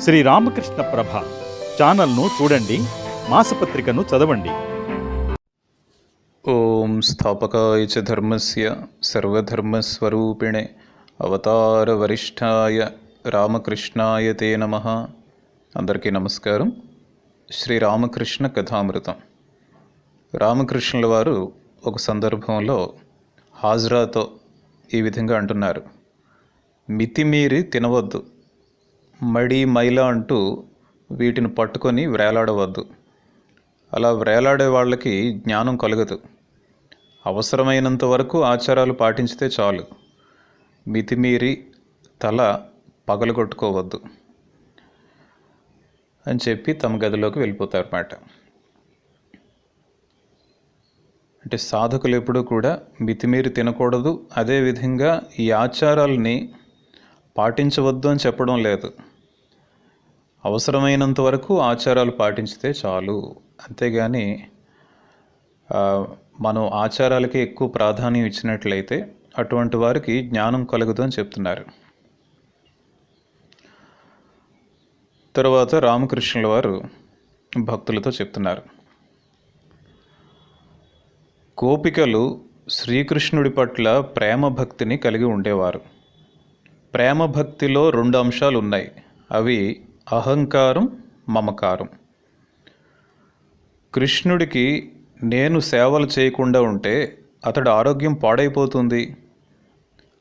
శ్రీ రామకృష్ణ ప్రభ ఛానల్ను చూడండి మాసపత్రికను చదవండి. ఓం స్థాపకాయ చ ధర్మస్య సర్వధర్మస్వరూపిణే అవతారవరిష్ఠాయ రామకృష్ణాయ తే నమ. అందరికీ నమస్కారం. శ్రీ రామకృష్ణ కథామృతం. రామకృష్ణుల వారు ఒక సందర్భంలో హాజరాతో ఈ విధంగా అంటున్నారు. మితిమీరి తినవద్దు. మడి మైల అంటూ వీటిని పట్టుకొని వేలాడవద్దు అలా వేలాడే వాళ్ళకి జ్ఞానం కలగదు. అవసరమైనంత వరకు ఆచారాలు పాటించితే చాలు. మితిమీరి తల పగలగొట్టుకోవద్దు అని చెప్పి తమ గదిలోకి వెళ్ళిపోతారు అన్నమాట అంటే సాధకులు ఎప్పుడూ కూడా మితిమీరి తినకూడదు. అదేవిధంగా ఈ ఆచారాలని పాటించవద్దు అని చెప్పడం లేదు. అవసరమైనంత వరకు ఆచారాలు పాటించితే చాలు. అంతేగాని మనం ఆచారాలకి ఎక్కువ ప్రాధాన్యం ఇచ్చినట్లయితే అటువంటి వారికి జ్ఞానం కలుగుదు అని చెప్తున్నారు. తర్వాత రామకృష్ణుల వారు భక్తులతో చెప్తున్నారు. గోపికలు శ్రీకృష్ణుడి పట్ల ప్రేమ భక్తిని కలిగి ఉండేవారు. ప్రేమ భక్తిలో రెండు అంశాలు ఉన్నాయి అవి అహంకారం మమకారం. కృష్ణుడికి నేను సేవలు చేయకుండా ఉంటే అతడు ఆరోగ్యం పాడైపోతుంది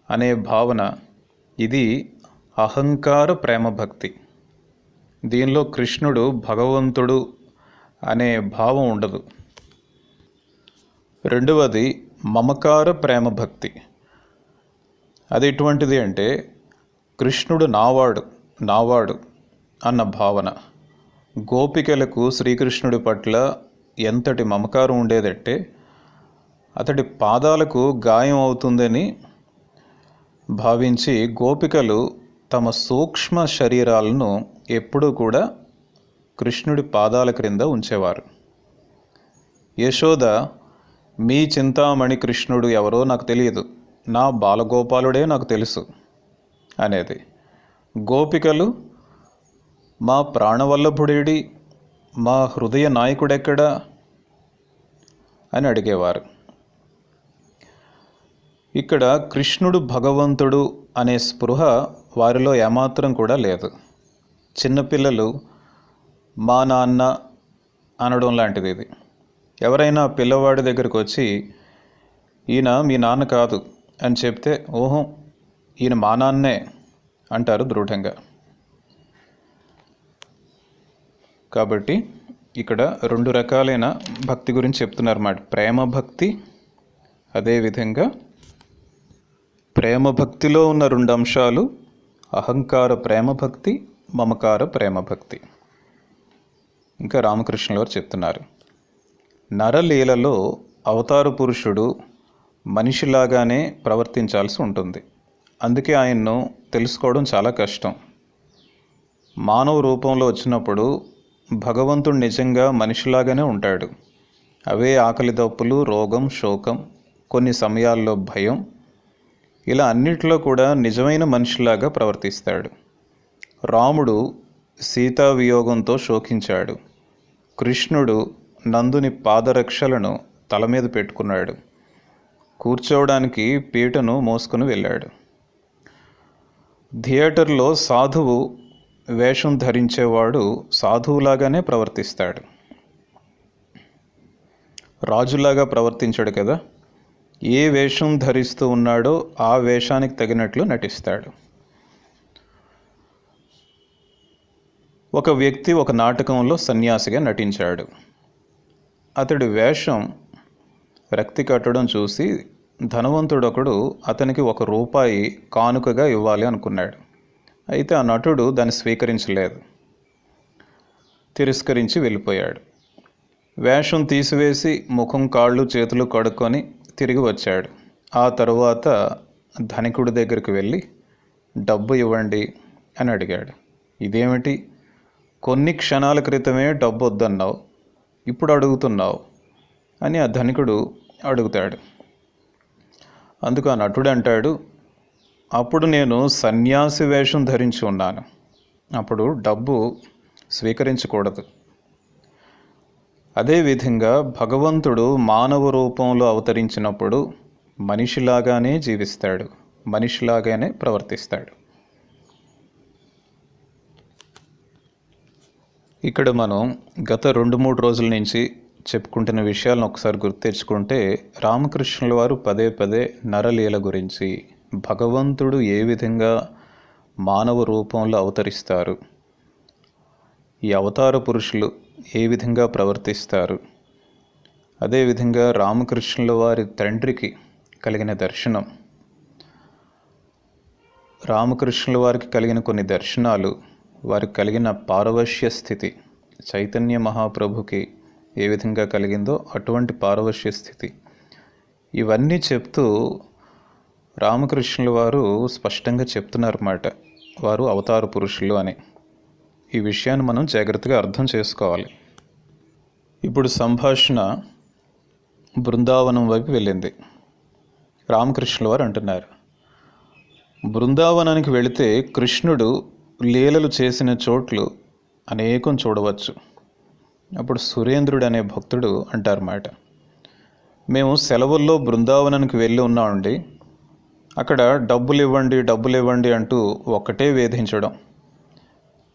అనే భావన ఇది అహంకార ప్రేమ భక్తి. దీనిలో కృష్ణుడు భగవంతుడు అనే భావం ఉండదు. రెండవది మమకార ప్రేమ భక్తి. అది ఎటువంటిది అంటే కృష్ణుడు నావాడు నావాడు. అన్న భావన. గోపికలకు శ్రీకృష్ణుడి పట్ల ఎంతటి మమకారం ఉండేదంటే అతడి పాదాలకు గాయం అవుతుందని భావించి గోపికలు తమ సూక్ష్మ శరీరాలను ఎప్పుడూ కూడా కృష్ణుడి పాదాల క్రింద ఉంచేవారు. యశోద మీ చింతామణి కృష్ణుడు ఎవరో నాకు తెలియదు. నా బాలగోపాలుడే నాకు తెలుసు అనేది. గోపికలు మా ప్రాణవల్లభుడేడి మా హృదయ నాయకుడెక్కడా? అని అడిగేవారు. ఇక్కడ కృష్ణుడు భగవంతుడు అనే స్పృహ వారిలో ఏమాత్రం కూడా లేదు. చిన్నపిల్లలు మా నాన్న అనడం లాంటిది ఇది. ఎవరైనా పిల్లవాడి దగ్గరికి వచ్చి ఈయన మీ నాన్న కాదు అని చెప్తే ఓహో ఈయన మా నాన్నే అంటారు దృఢంగా. కాబట్టి ఇక్కడ రెండు రకాలైన భక్తి గురించి చెప్తున్నారు అన్నమాట ప్రేమ భక్తి అదేవిధంగా ప్రేమ భక్తిలో ఉన్న రెండు అంశాలు అహంకార ప్రేమ భక్తి మమకార ప్రేమ భక్తి ఇంకా రామకృష్ణుల వారు చెప్తున్నారు. నరలీలలో అవతార పురుషుడు మనిషిలాగానే ప్రవర్తించాల్సి ఉంటుంది. అందుకే ఆయన్ను తెలుసుకోవడం చాలా కష్టం. మానవ రూపంలో వచ్చినప్పుడు భగవంతుడు నిజంగా మనిషిలాగానే ఉంటాడు. అవే ఆకలి దప్పులు రోగం శోకం కొన్ని సమయాల్లో భయం. ఇలా అన్నిట్లో కూడా నిజమైన మనిషిలాగా ప్రవర్తిస్తాడు. రాముడు సీతా వియోగంతో శోకించాడు. కృష్ణుడు నందుని పాదరక్షలను తల మీద పెట్టుకున్నాడు. కూర్చోవడానికి పీటను మోసుకుని వెళ్ళాడు. థియేటర్లో సాధువు వేషం ధరించేవాడు సాధువులాగానే ప్రవర్తిస్తాడు. రాజులాగా ప్రవర్తించాడు కదా. ఏ వేషం ధరిస్తూ ఉన్నాడో ఆ వేషానికి తగినట్లు నటిస్తాడు. ఒక వ్యక్తి ఒక నాటకంలో సన్యాసిగా నటించాడు. అతడి వేషం రక్తి కట్టడం చూసి ధనవంతుడొకడు అతనికి ఒక రూపాయి కానుకగా ఇవ్వాలి అనుకున్నాడు. అయితే ఆ నటుడు దాన్ని స్వీకరించలేదు. తిరస్కరించి వెళ్ళిపోయాడు. వేషం తీసివేసి ముఖం కాళ్ళు చేతులు కడుక్కొని తిరిగి వచ్చాడు. ఆ తరువాత ధనికుడి దగ్గరికి వెళ్ళి డబ్బు ఇవ్వండి అని అడిగాడు. ఇదేమిటి? కొన్ని క్షణాల క్రితమే డబ్బు వద్దన్నావు. ఇప్పుడు అడుగుతున్నావు అని ఆ ధనికుడు అడుగుతాడు. అందుకు ఆ నటుడు అంటాడు అప్పుడు నేను సన్యాసి వేషం ధరించి ఉన్నాను. అప్పుడు డబ్బు స్వీకరించకూడదు. అదేవిధంగా భగవంతుడు మానవ రూపంలో అవతరించినప్పుడు మనిషిలాగానే జీవిస్తాడు మనిషిలాగానే ప్రవర్తిస్తాడు. ఇక్కడ మనం గత రెండు మూడు రోజుల నుంచి చెప్పుకుంటున్న విషయాలను ఒకసారి గుర్తు తెచ్చుకుంటే రామకృష్ణుల వారు పదే పదే నరలీల గురించి భగవంతుడు ఏ విధంగా మానవ రూపంలో అవతరిస్తారు? ఈ అవతార పురుషులు ఏ విధంగా ప్రవర్తిస్తారు? అదేవిధంగా రామకృష్ణుల వారి తండ్రికి కలిగిన దర్శనం. రామకృష్ణుల వారికి కలిగిన కొన్ని దర్శనాలు వారికి కలిగిన పారవశ్య స్థితి చైతన్య మహాప్రభుకి ఏ విధంగా కలిగిందో అటువంటి పారవశ్య స్థితి. ఇవన్నీ చెప్తూ రామకృష్ణుల వారు స్పష్టంగా చెప్తున్నారన్నమాట. వారు అవతార పురుషులు అని. ఈ విషయాన్ని మనం జాగ్రత్తగా అర్థం చేసుకోవాలి. ఇప్పుడు సంభాషణ బృందావనం వైపు వెళ్ళింది. రామకృష్ణుల వారు అంటున్నారు బృందావనానికి వెళితే కృష్ణుడు లీలలు చేసిన చోట్లు అనేకం చూడవచ్చు. అప్పుడు సురేంద్రుడు అనే భక్తుడు అంటారన్నమాట. మేము సెలవుల్లో బృందావనానికి వెళ్ళి ఉన్నామండి. అక్కడ డబ్బులు ఇవ్వండి డబ్బులు ఇవ్వండి అంటూ ఒక్కటే వేధించడం.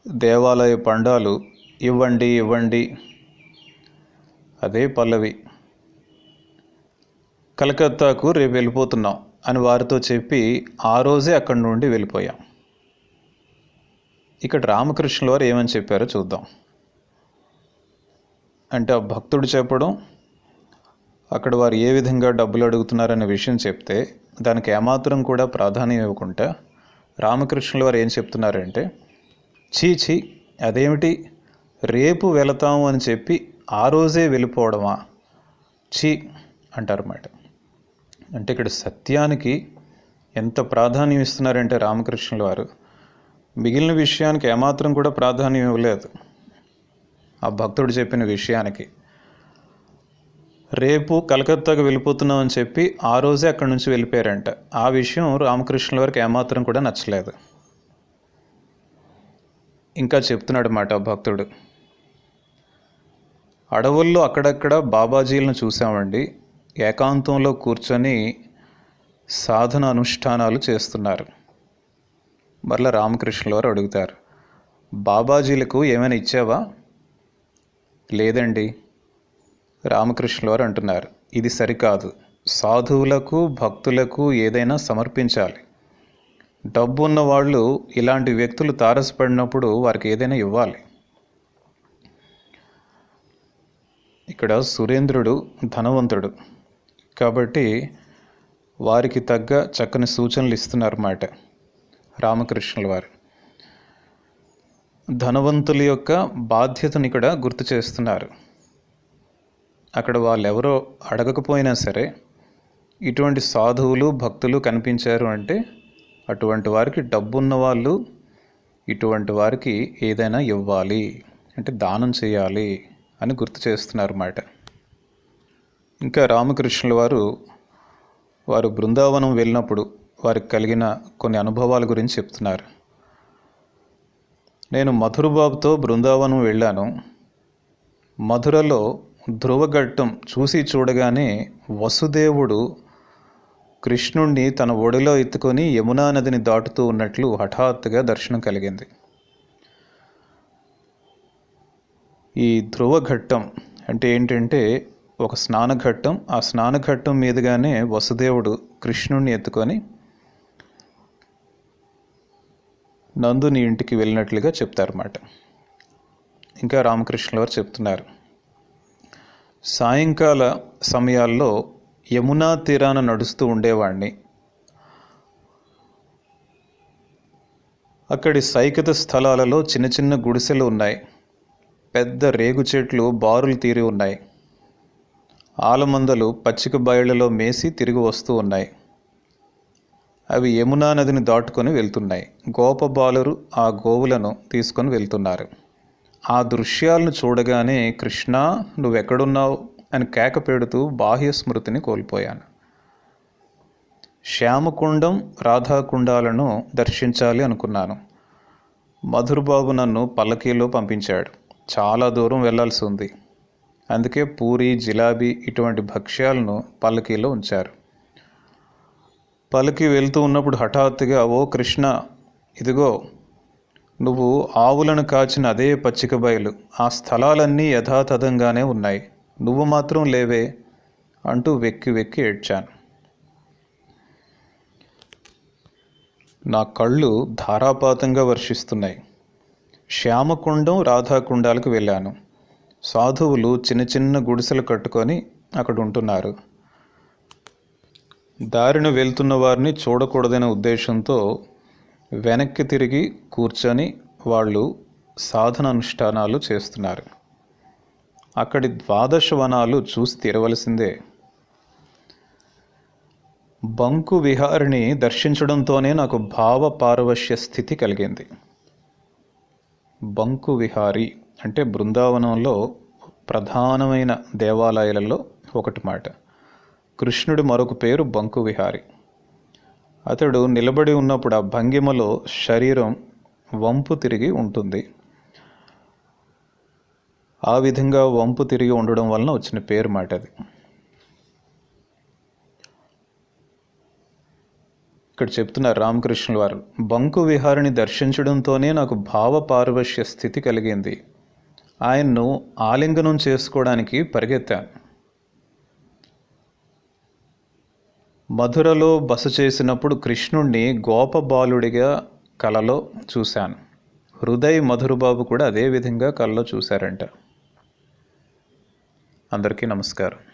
దేవాలయ పండాలు ఇవ్వండి ఇవ్వండి. అదే పల్లవి. కలకత్తాకు రేపు వెళ్ళిపోతున్నాం అని వారితో చెప్పి ఆ రోజే అక్కడి నుండి వెళ్ళిపోయాం. ఇక్కడ రామకృష్ణుల వారు ఏమని చెప్పారో చూద్దాం. అంటే ఆ భక్తుడు చెప్పడం అక్కడ వారు ఏ విధంగా డబ్బులు అడుగుతున్నారనే విషయం చెప్తే దానికి ఏమాత్రం కూడా ప్రాధాన్యం ఇవ్వకుండా రామకృష్ణుల వారు ఏం చెప్తున్నారంటే చీ చీ అదేమిటి? రేపు వెళతాము అని చెప్పి ఆ రోజే వెళ్ళిపోవడమా? చీ అంటారన్నమాట. అంటే ఇక్కడ సత్యానికి ఎంత ప్రాధాన్యం ఇస్తున్నారంటే రామకృష్ణుల వారు మిగిలిన విషయానికి ఏమాత్రం కూడా ప్రాధాన్యం ఇవ్వలేదు. ఆ భక్తుడు చెప్పిన విషయానికి. రేపు కలకత్తాకు వెళ్ళిపోతున్నాం అని చెప్పి ఆ రోజే అక్కడి నుంచి వెళ్ళిపోయారంట. ఆ విషయం రామకృష్ణుల వారికి ఏమాత్రం కూడా నచ్చలేదు. ఇంకా చెప్తున్నాడు మాట భక్తుడు. అడవుల్లో అక్కడక్కడ బాబాజీలను చూసామండి ఏకాంతంలో కూర్చొని సాధన అనుష్ఠానాలు చేస్తున్నారు. మరలా రామకృష్ణుల వారు అడుగుతారు బాబాజీలకు ఏమైనా ఇచ్చావా? లేదండి. రామకృష్ణుల వారు అంటున్నారు ఇది సరికాదు. సాధువులకు భక్తులకు ఏదైనా సమర్పించాలి. డబ్బు ఉన్న వాళ్ళు ఇలాంటి వ్యక్తులు తారసపడినప్పుడు వారికి ఏదైనా ఇవ్వాలి. ఇక్కడ సురేంద్రుడు ధనవంతుడు. కాబట్టి వారికి తగ్గ చక్కని సూచనలు ఇస్తున్నారన్నమాట రామకృష్ణుల వారు. ధనవంతుల యొక్క బాధ్యతను ఇక్కడ గుర్తు చేస్తున్నారు. అక్కడ వాళ్ళెవరో అడగకపోయినా సరే ఇటువంటి సాధువులు భక్తులు కనిపించారు అంటే అటువంటి వారికి డబ్బున్న వాళ్ళు ఇటువంటి వారికి ఏదైనా ఇవ్వాలి అంటే దానం చేయాలి అని గుర్తు చేస్తున్నారు అన్నమాట ఇంకా రామకృష్ణుల వారు వారు బృందావనం వెళ్ళినప్పుడు వారికి కలిగిన కొన్ని అనుభవాల గురించి చెప్తున్నారు. నేను మధురబాబుతో బృందావనం వెళ్ళాను. మధురలో ధ్రువఘట్టం చూసి చూడగానే వసుదేవుడు కృష్ణుణ్ణి తన ఒడిలో ఎత్తుకొని యమునా నదిని దాటుతూ ఉన్నట్లు హఠాత్తుగా దర్శనం కలిగింది. ఈ ధ్రువఘట్టం అంటే ఏంటంటే ఒక స్నానఘట్టం. ఆ స్నానఘట్టం మీదుగానే వసుదేవుడు కృష్ణుణ్ణి ఎత్తుకొని నందుని ఇంటికి వెళ్ళినట్లుగా చెప్తారన్నమాట. ఇంకా రామకృష్ణుల వారు చెప్తున్నారు. సాయంకాల సమయాల్లో యమునా తీరాన నడుస్తూ ఉండేవాడిని అక్కడి సైకత స్థలాలలో చిన్న చిన్న గుడిసెలు ఉన్నాయి. పెద్ద రేగు చెట్లు బారులు తీరి ఉన్నాయి. ఆలమందలు పచ్చిక బయళ్ళలో మేసి తిరిగి వస్తూ ఉన్నాయి. అవి యమునా నదిని దాటుకొని వెళ్తున్నాయి. గోపబాలురు ఆ గోవులను తీసుకొని వెళ్తున్నారు. ఆ దృశ్యాలను చూడగానే కృష్ణ నువ్వెక్కడున్నావు? అని కేక పెడుతూ బాహ్య స్మృతిని కోల్పోయాను. శ్యామకుండం రాధాకుండాలను దర్శించాలి అనుకున్నాను. మధురబాబు నన్ను పల్లకీలో పంపించాడు. చాలా దూరం వెళ్ళాల్సి ఉంది. అందుకే పూరి జిలాబీ ఇటువంటి భక్ష్యాలను పల్లకీలో ఉంచారు. పల్లకి వెళ్తూ ఉన్నప్పుడు హఠాత్తుగా ఓ కృష్ణ ఇదిగో నువ్వు ఆవులను కాచిన అదే పచ్చిక బయలు ఆ స్థలాలన్నీ యథాతథంగానే ఉన్నాయి. నువ్వు మాత్రం లేవే అంటూ వెక్కి వెక్కి ఏడ్చాను. నా కళ్ళు ధారాపాతంగా వర్షిస్తున్నాయి. శ్యామకుండం రాధాకుండాలకు వెళ్ళాను. సాధువులు చిన్న చిన్న గుడిసెలు కట్టుకొని అక్కడ ఉంటున్నారు దారిన వెళ్తున్న వారిని చూడకూడదనే ఉద్దేశంతో వెనక్కి తిరిగి కూర్చొని వాళ్ళు సాధనానుష్ఠానాలు చేస్తున్నారు. అక్కడి ద్వాదశ వనాలు చూసి తీరవలసిందే. బంకు విహారిని దర్శించడంతోనే నాకు భావ పారవశ్య స్థితి కలిగింది. బంకు విహారి అంటే బృందావనంలో ప్రధానమైన దేవాలయాలలో ఒకటి మాట. కృష్ణుడి మరొక పేరు బంకు విహారి. అతడు నిలబడి ఉన్నప్పుడు ఆ భంగిమలో శరీరం వంపు తిరిగి ఉంటుంది. ఆ విధంగా వంపు తిరిగి ఉండడం వలన వచ్చిన పేరు మాట అది ఇక్కడ చెప్తున్నారు రామకృష్ణుల వారు బంకు విహారిని దర్శించడంతోనే నాకు భావ పారవశ్య స్థితి కలిగింది. ఆయన్ను ఆలింగనం చేసుకోవడానికి పరిగెత్తాను. మధురలో బస చేసినప్పుడు కృష్ణుణ్ణి గోపబాలుడిగా కలలో చూశాను. హృదయ్ మధురబాబు కూడా అదే విధంగా కలలో చూశారంట. అందరికీ నమస్కారం.